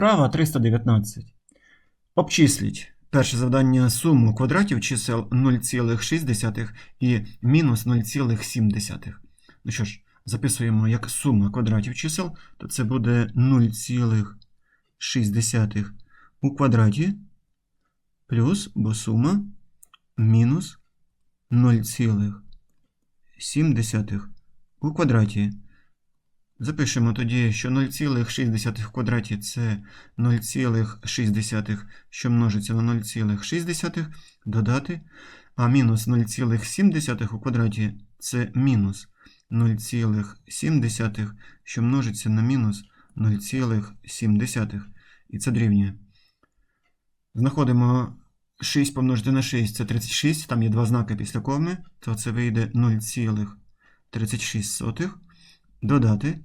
Вправа 319. Обчисліть перше завдання суму квадратів чисел 0,6 і мінус 0,7. Ну що ж, записуємо як сума квадратів чисел, то це буде 0,6 у квадраті плюс, бо сума мінус 0,7 у квадраті. Запишемо тоді, що 0,6 в квадраті це 0,6, що множиться на 0,6 додати, а мінус 0,7 у квадраті це мінус 0,7, що множиться на мінус 0,7. І це дорівнює. Знаходимо 6 помножити на 6 це 36, там є два знаки після коми, то це вийде 0,36 додати.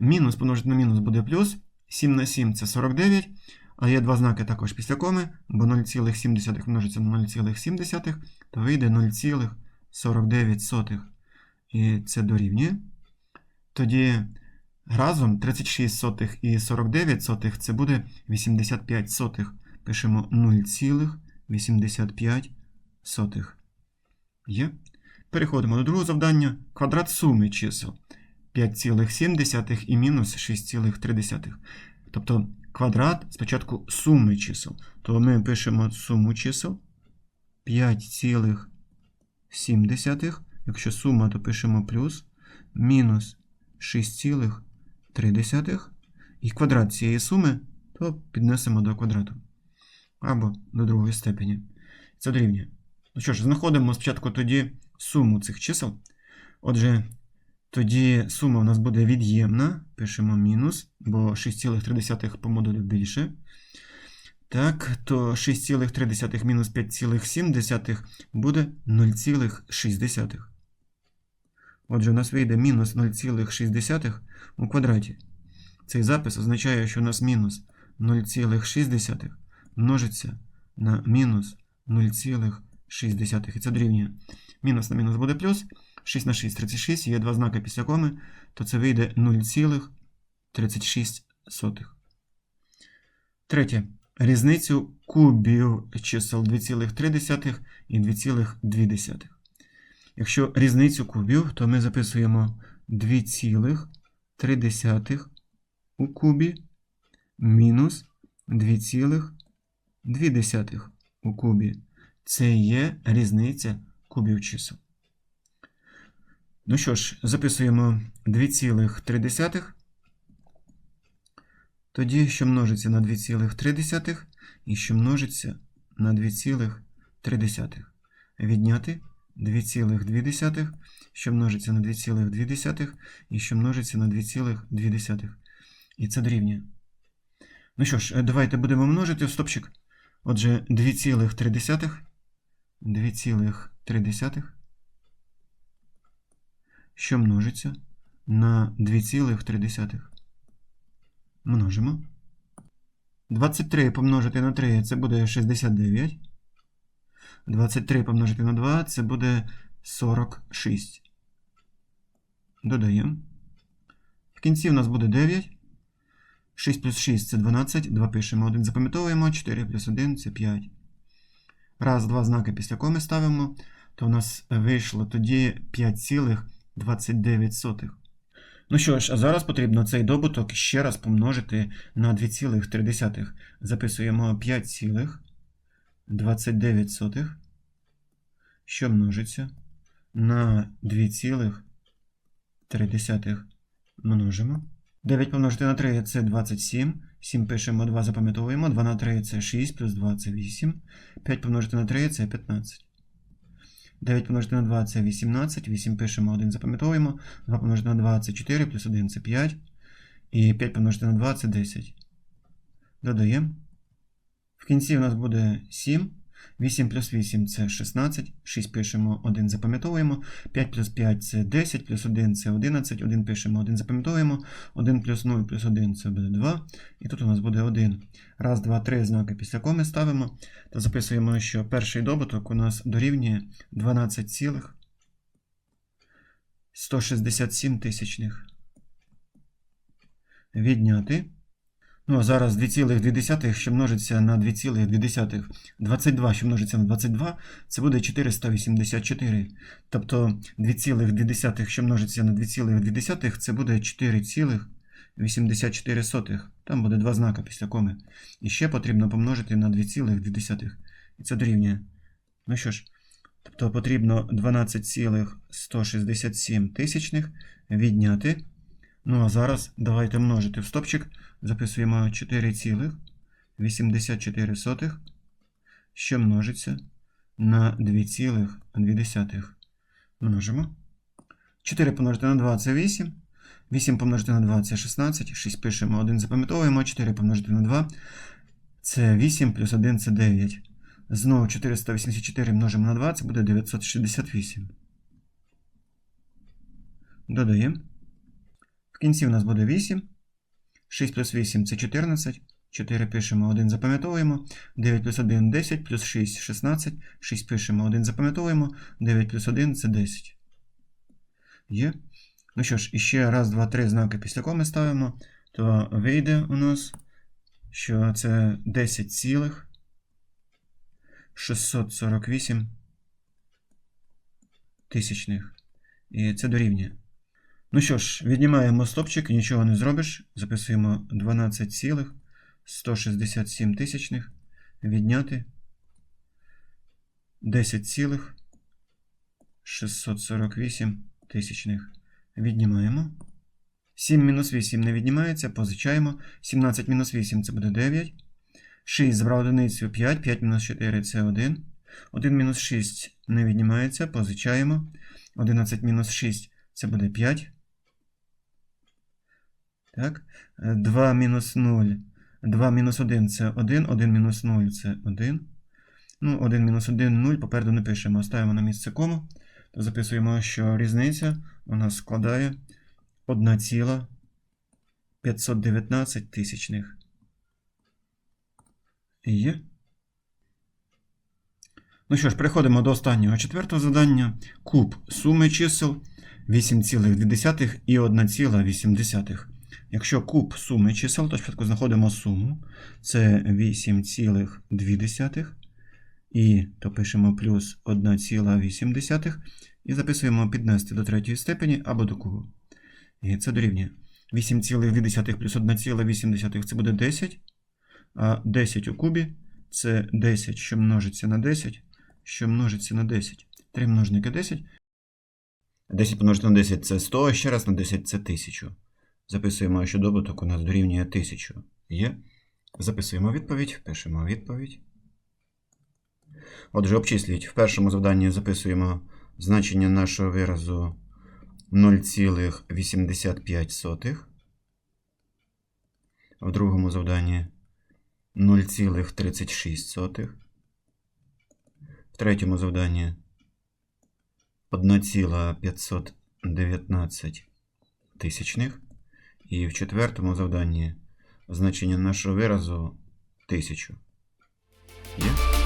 Мінус помножити на мінус буде плюс. 7 на 7 це 49. А є два знаки також після коми, бо 0,7 множиться на 0,7, то вийде 0,49. І це дорівнює. Тоді разом 36 сотих і 49 сотих це буде 85 сотих. Пишемо 0,85. Є. Переходимо до другого завдання. Квадрат суми чисел. 5,7 і мінус 6,3. Тобто квадрат спочатку суми чисел. То ми пишемо суму чисел 5,7. Якщо сума, то пишемо плюс мінус 6,3. І квадрат цієї суми то піднесемо до квадрату. Або до другої степені. Це дорівнює. Ну що ж, знаходимо спочатку тоді суму цих чисел. Отже, тоді сума у нас буде від'ємна. Пишемо мінус, бо 6,3 по модулю більше. Так, то 6,3 мінус 5,7 буде 0,6. Отже, у нас вийде мінус 0,6 у квадраті. Цей запис означає, що у нас мінус 0,6 множиться на мінус 0,6. І це дорівнює. Мінус на мінус буде плюс. 6 на 6 36, є два знаки після коми, то це вийде 0,36. Третє. Різницю кубів чисел 2,3 і 2,2. Якщо різницю кубів, то ми записуємо 2,3 у кубі мінус 2,2 у кубі. Це є різниця кубів чисел. Ну що ж, записуємо 2,3. Тоді, що множиться на 2,3 і що множиться на 2,3. Відняти 2,2, що множиться на 2,2 і що множиться на 2,2. І це дорівнює. Ну що ж, давайте будемо множити в стопчик. Отже, 2,3. 2,3 що множиться на 2,3. Множимо. 23 помножити на 3 це буде 69. 23 помножити на 2 це буде 46. Додаємо. В кінці в нас буде 9. 6 плюс 6 це 12. 2 пишемо, 1 запам'ятовуємо. 4 плюс 1 це 5. Раз, два знаки після коми ставимо, то у нас вийшло тоді 5,29. Ну що ж, а зараз потрібно цей добуток ще раз помножити на 2,3. Записуємо 5,29, що множиться на 2,3 множимо. 9 помножити на 3 це 27. 7 пишемо 2, запам'ятовуємо. 2 на 3 це 6, плюс 2 це 8. 5 помножити на 3 це 15. 9 помножити на 2 це 18. 8 пишемо 1, запам'ятовуємо. 2 помножити на 2 це 4, плюс 1 це 5. І 5 помножити на 2 це 10. Додаємо. В кінці у нас буде 7. 8 плюс 8 це 16. 6 пишемо 1, запам'ятовуємо. 5 плюс 5 це 10, плюс 1 це 11. 1 пишемо 1, запам'ятовуємо. 1 плюс 0 плюс 1 це буде 2. І тут у нас буде 1. Раз, два, три знаки після коми ставимо. То записуємо, що перший добуток у нас дорівнює 12,167 тисячних. Відняти. Ну, а зараз 2,2, що множиться на 2,2. 22, що множиться на 22, це буде 484. Тобто 2,2, що множиться на 2,2, це буде 4,84. Там буде два знака після коми. І ще потрібно помножити на 2,2. І це дорівнює. Ну що ж, тобто потрібно 12,167 тисячних відняти. Ну а зараз давайте множити в стопчик. Записуємо 4,84, що множиться на 2,2. Множимо. 4 помножити на 2 це 8. 8 помножити на 2 це 16. 6 пишемо, 1 запам'ятовуємо. 4 помножити на 2 це 8 плюс 1 це 9. Знову 484 множимо на 2, це буде 968. Додаємо. Кінці у нас буде 8. 6 плюс 8 це 14. 4 пишемо, 1 запам'ятовуємо. 9 плюс 1 10, плюс 6 16. 6 пишемо, 1 запам'ятовуємо. 9 плюс 1 це 10. Є. Ну що ж, іще раз, два, три знаки після коми ставимо. То вийде у нас, що це 10 цілих 648 тисячних. І це дорівнює. Ну що ж, віднімаємо стопчик, нічого не зробиш. Записуємо 12,167 тисячних. Відняти 10,648 тисячних. Віднімаємо. 7 мінус 8 не віднімається, позичаємо. 17 мінус 8 це буде 9. 6 забрав одиницю 5, 5 мінус 4 це 1. 1 мінус 6 не віднімається, позичаємо. 11 мінус 6 це буде 5. Так. 2 мінус 0. 2 мінус 1 це 1. 1 мінус 0 це 1. Ну, 1 мінус 1 0. Попереду не пишемо. Ставимо на місце кому. То записуємо, що різниця у нас складає 1,519 тисячних. Є. Ну що ж, переходимо до останнього четвертого завдання. Куб суми чисел 8,2 і 1,8. Якщо куб суми чисел, то спочатку знаходимо суму. Це 8,2. І то пишемо плюс 1,8. І записуємо піднести до третьої степені або до кубу. І це дорівнює. 8,2 плюс 1,8 це буде 10. А 10 у кубі це 10, що множиться на 10, що множиться на 10. 3 множники 10. 10 помножити на 10 це 100, а ще раз на 10 це 1000. Записуємо, що добуток у нас дорівнює 1000. Є. Записуємо відповідь, пишемо відповідь. Отже, обчислюють. В першому завданні записуємо значення нашого виразу 0,85. В другому завданні 0,36. В третьому завданні 1,519 тисячних. І в четвертому завданні значення нашого виразу 1000. Є?